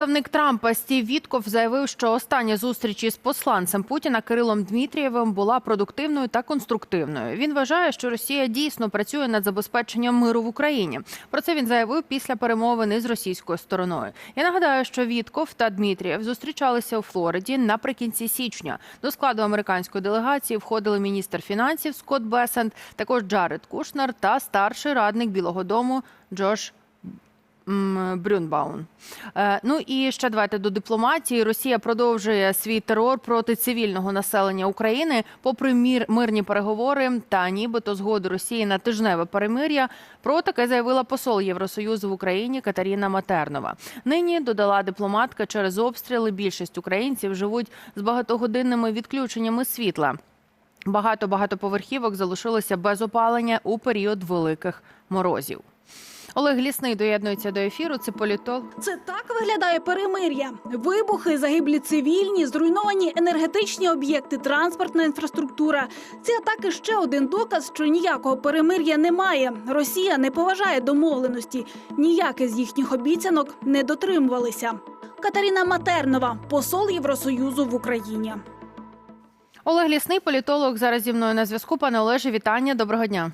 Представник Трампа Стів Вітков заявив, що остання зустріч із посланцем Путіна Кирилом Дмитрієвим була продуктивною та конструктивною. Він вважає, що Росія дійсно працює над забезпеченням миру в Україні. Про це він заявив після перемовини з російською стороною. Я нагадаю, що Вітков та Дмитрієв зустрічалися у Флориді наприкінці січня. До складу американської делегації входили міністр фінансів Скотт Бесент, також Джаред Кушнер та старший радник Білого Дому Джош Брюнбаун. Е, Ну і ще давайте до дипломатії. Росія продовжує свій терор проти цивільного населення України, попри мір мирні переговори та нібито згоду Росії на тижневе перемир'я. Про таке заявила посол Євросоюзу в Україні Катерина Матернова. Нині додала дипломатка через обстріли. Більшість українців живуть з багатогодинними відключеннями світла. Багато багатоповерхівок залишилося без опалення у період великих морозів. Олег Лісний доєднується до ефіру. Це політолог. Це так виглядає перемир'я. Вибухи, загиблі цивільні, зруйновані енергетичні об'єкти, транспортна інфраструктура. Ці атаки ще один доказ, що ніякого перемир'я немає. Росія не поважає домовленості. Ніяке з їхніх обіцянок не дотримувалися. Катерина Матернова, посол Євросоюзу в Україні. Олег Лісний, політолог, зараз зі мною на зв'язку. Пане Олеже, вітання. Доброго дня.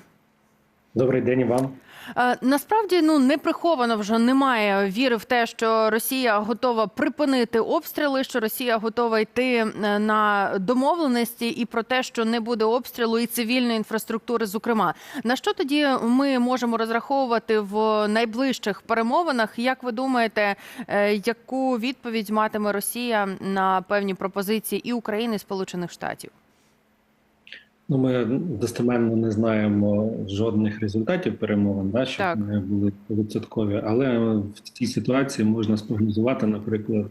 Добрий день і вам. Е, Насправді ну не приховано вже немає віри в те, що Росія готова припинити обстріли, що Росія готова йти е, на домовленості, і про те, що не буде обстрілу і цивільної інфраструктури. Зокрема, на що тоді ми можемо розраховувати в найближчих перемовинах? Як ви думаєте, е, яку відповідь матиме Росія на певні пропозиції і України і Сполучених Штатів? Ну, ми достеменно не знаємо жодних результатів перемовин, да, щоб Так. не були відсоткові. Але в цій ситуації можна спрогнозувати, наприклад,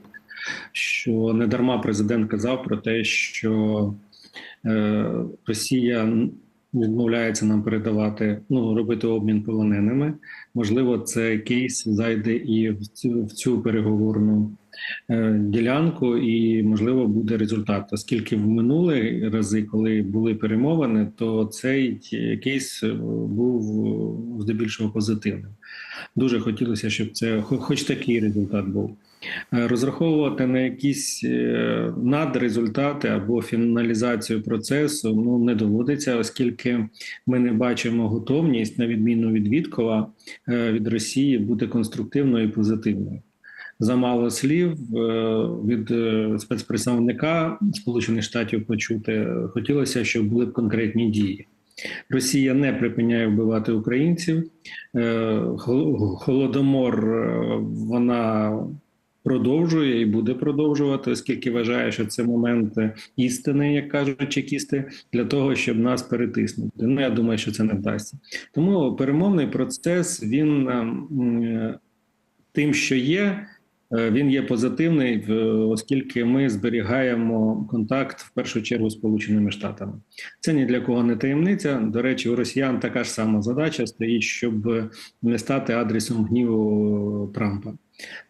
що не дарма президент казав про те, що е, Росія відмовляється нам передавати, ну робити обмін полоненими. Можливо, це кейс зайде і в цю, в цю переговорну ділянку, і можливо буде результат. Оскільки в минулі рази, коли були перемовини, то цей кейс е, був е, здебільшого позитивним. Дуже хотілося, щоб це хоч такий результат був. Е, Розраховувати на якісь е, надрезультати або фіналізацію процесу ну не доводиться, оскільки ми не бачимо готовність, на відміну від Віткова, е, від Росії бути конструктивною і позитивною. Замало слів е, від е, спецпредставника Сполучених Штатів почути. Хотілося, щоб були б конкретні дії. Росія не припиняє вбивати українців. Е, Холодомор вона продовжує і буде продовжувати, оскільки вважає, що це момент істини, як кажуть чекісти, для того, щоб нас перетиснути. Ну я думаю, що це не вдасться. Тому перемовний процес він ем, тим, що є. Е, Він є позитивний, оскільки ми зберігаємо контакт в першу чергу з Сполученими Штатами. Це ні для кого не таємниця. До речі, у росіян така ж сама задача стоїть, щоб не стати адресом гніву Трампа.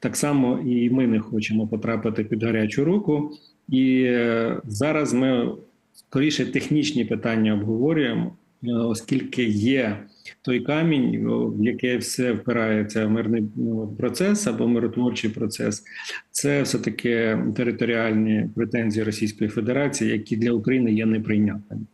Так само і ми не хочемо потрапити під гарячу руку. І е, зараз ми скоріше технічні питання обговорюємо, е, оскільки є той камінь, в яке все впирається мирний ну, процес або миротворчий процес. Це все таки територіальні претензії Російської Федерації, які для України є неприйнятними.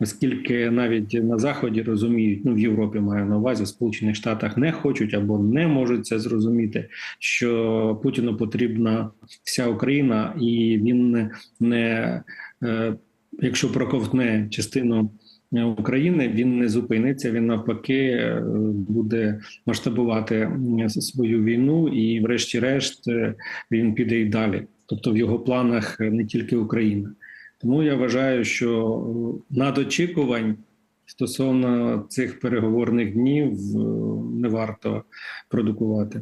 Оскільки навіть на заході розуміють, ну в Європі маю на увазі, в Сполучених Штатах не хочуть або не можуть це зрозуміти, що Путіну потрібна вся Україна, і він не, не е, якщо проковтне частину е, України, він не зупиниться. Він навпаки е, буде масштабувати свою війну, і, врешті-решт, е, він піде і далі. Тобто, в його планах не тільки Україна. Тому я вважаю, що е, надочікувань стосовно цих переговорних днів е, не варто продукувати.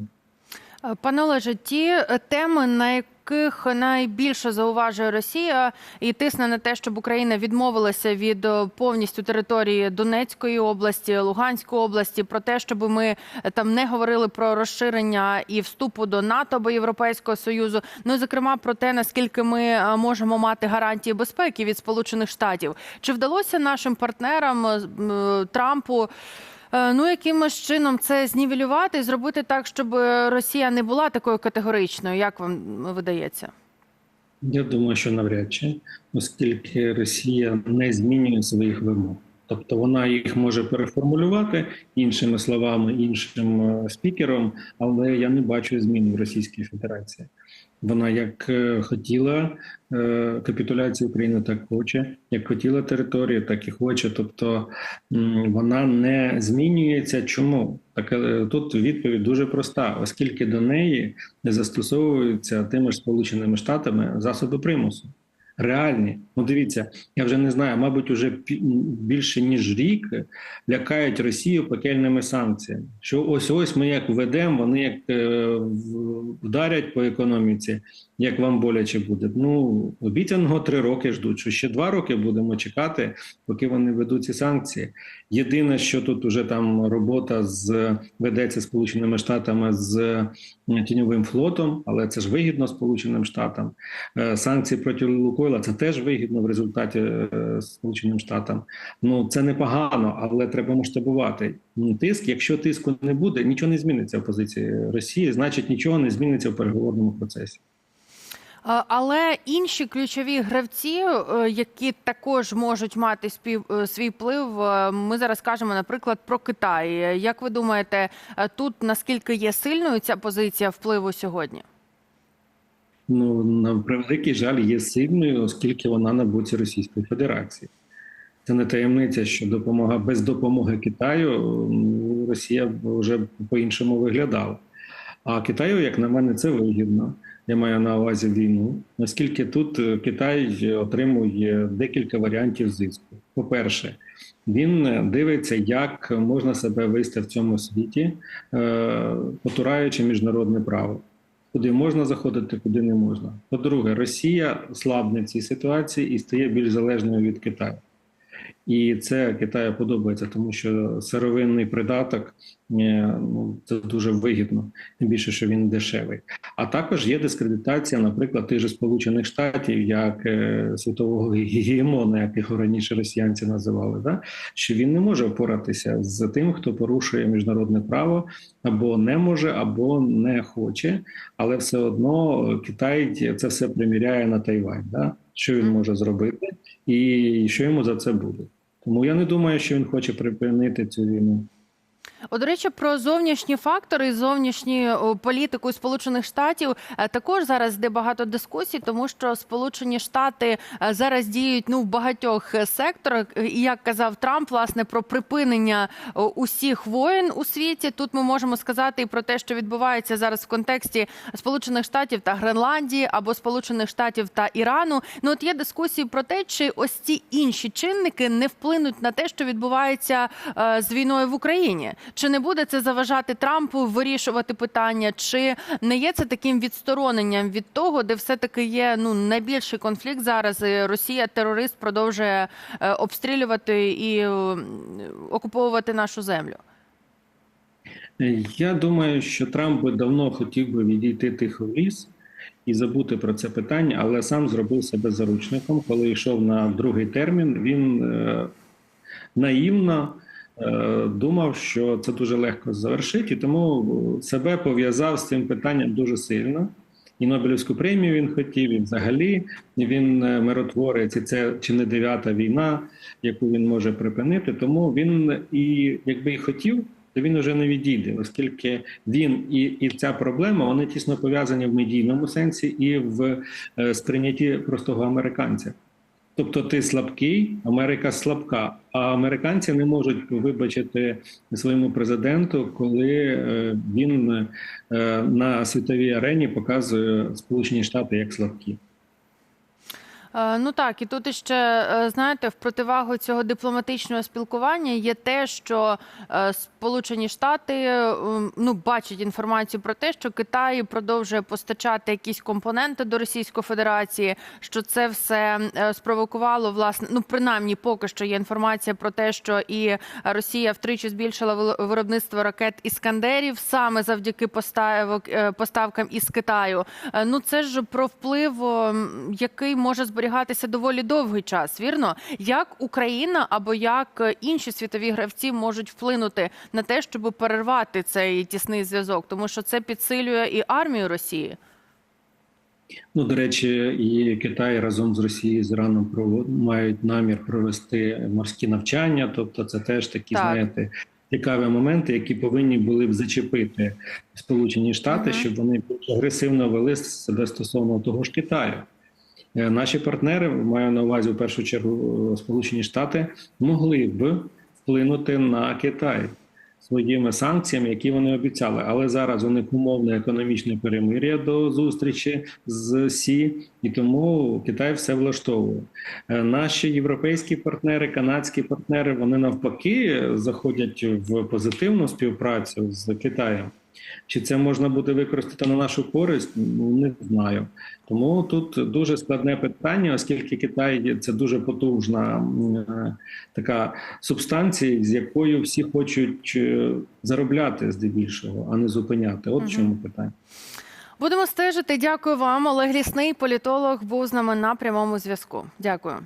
Е, Пане Олеже, ті е, теми, на яких найбільше зауважує Росія і тисне на те, щоб Україна відмовилася від е, повністю території Донецької області, Луганської області, про те, щоб ми е, там не говорили про розширення і вступу до НАТО або Європейського союзу. Ну зокрема про те, наскільки ми е, можемо мати гарантії безпеки від Сполучених Штатів. Чи вдалося нашим партнерам Трампу? Е, Ну, якимось чином це знівелювати і зробити так, щоб Росія не була такою категоричною, як вам видається? Я думаю, що навряд чи, оскільки Росія не змінює своїх вимог. Тобто вона їх може переформулювати іншими словами, іншим е, спікером, але я не бачу змін в Російській Федерації. Вона як е, хотіла е, капітуляцію України, так хоче, як хотіла територію, так і хоче. Тобто вона не змінюється. Чому? Так е, тут відповідь дуже проста, оскільки до неї не застосовуються тими ж сполученими штатами засоби примусу. Реальні, ну дивіться, я вже не знаю, мабуть, уже більше ніж рік лякають Росію пекельними санкціями. Що ось ось ми як введемо, вони як е, вдарять по економіці, як вам боляче буде. Ну обіцяного три роки ждуть. Що ще два роки будемо чекати, поки вони ведуть ці санкції. Єдине, що тут уже там робота з ведеться Сполученими Штатами з е, тіньовим флотом, але це ж вигідно Сполученим Штатам. Е, Санкції проти Лукойла це теж вигідно в результаті е, Сполученим Штатам. Ну це непогано, але треба масштабувати Ну, тиск. Якщо тиску не буде, нічого не зміниться в позиції Росії, значить нічого не зміниться в переговорному процесі. Але інші ключові гравці, е, які також можуть мати спів, е, свій вплив, ми зараз кажемо, наприклад, про Китай. Як ви думаєте, тут наскільки є сильною ця позиція впливу сьогодні? Ну на превеликий жаль є сильною, оскільки вона на боці Російської Федерації. Це не таємниця, що допомога без допомоги Китаю Росія вже по-іншому виглядала. А Китаю, як на мене, це вигідно. Я маю на увазі війну, оскільки тут е, Китай отримує декілька варіантів зиску. По-перше, він е, дивиться, як можна себе вести в цьому світі, е, потураючи міжнародне право. Куди можна заходити, куди не можна. По-друге, Росія слабне в цій ситуації і стає більш залежною від Китаю. І це Китаю подобається, тому що сировинний придаток е, ну, це дуже вигідно, тим більше, що він дешевий. А також є дискредитація, наприклад, тих же Сполучених Штатів, як е, світового гегемона, як його раніше росіянці називали, да? що він не може впоратися з тим, хто порушує міжнародне право, або не може, або не хоче, але все одно Китай це все приміряє на Тайвань. Да? Що він може зробити, і що йому за це буде. Тому я не думаю, що він хоче припинити цю війну. О, до речі, про зовнішні фактори зовнішню політику Сполучених Штатів е, також зараз йде багато дискусій, тому що Сполучені Штати е, зараз діють ну в багатьох е, секторах. І як казав Трамп, власне про припинення усіх воєн у світі. Тут ми можемо сказати і про те, що відбувається зараз в контексті Сполучених Штатів та Гренландії або Сполучених Штатів та Ірану. Ну от є дискусії про те, чи ось ці інші чинники не вплинуть на те, що відбувається з війною в Україні. Чи не буде це заважати Трампу вирішувати питання, чи не є це таким відстороненням від того, де все таки є ну найбільший конфлікт зараз? Росія терорист продовжує е, обстрілювати і е, окуповувати нашу землю. Я думаю, що Трамп би давно хотів би відійти тихо в ліс і забути про це питання, але сам зробив себе заручником. Коли йшов на другий термін, він е, наївно думав, що це дуже легко завершити, і тому себе пов'язав з цим питанням дуже сильно. І Нобелівську премію він хотів, і взагалі він е, миротворець, і це чи не дев'ята війна, яку він може припинити. Тому він і якби і хотів, то він уже не відійде, оскільки він і, і ця проблема вони тісно пов'язані в медійному сенсі і в е, сприйнятті простого американця. Тобто ти слабкий, Америка слабка, а американці не можуть вибачити своєму президенту, коли е, він е, на світовій арені показує Сполучені Штати як слабкі. Е, Ну так, і тут іще е, знаєте, в противагу цього дипломатичного спілкування є те, що е, Сполучені Штати ну бачать інформацію про те, що Китай продовжує постачати якісь компоненти до Російської Федерації, що це все спровокувало власне. Ну принаймні, поки що є інформація про те, що і Росія втричі збільшила виробництво ракет іскандерів саме завдяки поставок поставкам із Китаю. Ну це ж про вплив, який може зберігати зберігатися доволі довгий час. Вірно, як Україна або як е, інші світові гравці можуть вплинути на те, щоб перервати цей тісний зв'язок, тому що це підсилює і армію Росії. Ну, до речі, і Китай разом з Росією з Іраном мають намір провести морські навчання. Тобто, це теж такі, Так. знаєте, цікаві моменти, які повинні були б зачепити Сполучені Штати, Мгм. щоб вони більш агресивно вели себе стосовно того ж Китаю. Е, Наші партнери, маю на увазі в першу чергу е, Сполучені Штати, могли б вплинути на Китай своїми санкціями, які вони обіцяли. Але зараз у них умовне економічне перемир'я до зустрічі з Сі, і тому Китай все влаштовує. Е, Наші європейські партнери, канадські партнери, вони навпаки заходять в позитивну співпрацю з Китаєм. Чи це можна буде використати на нашу користь? Ну не знаю. Тому тут дуже складне питання, оскільки Китай це дуже потужна е, така субстанція, з якою всі хочуть е, заробляти здебільшого, а не зупиняти. От Мгм. чому питання. Будемо стежити. Дякую вам. Олег Лісний, політолог, був з нами на прямому зв'язку. Дякую.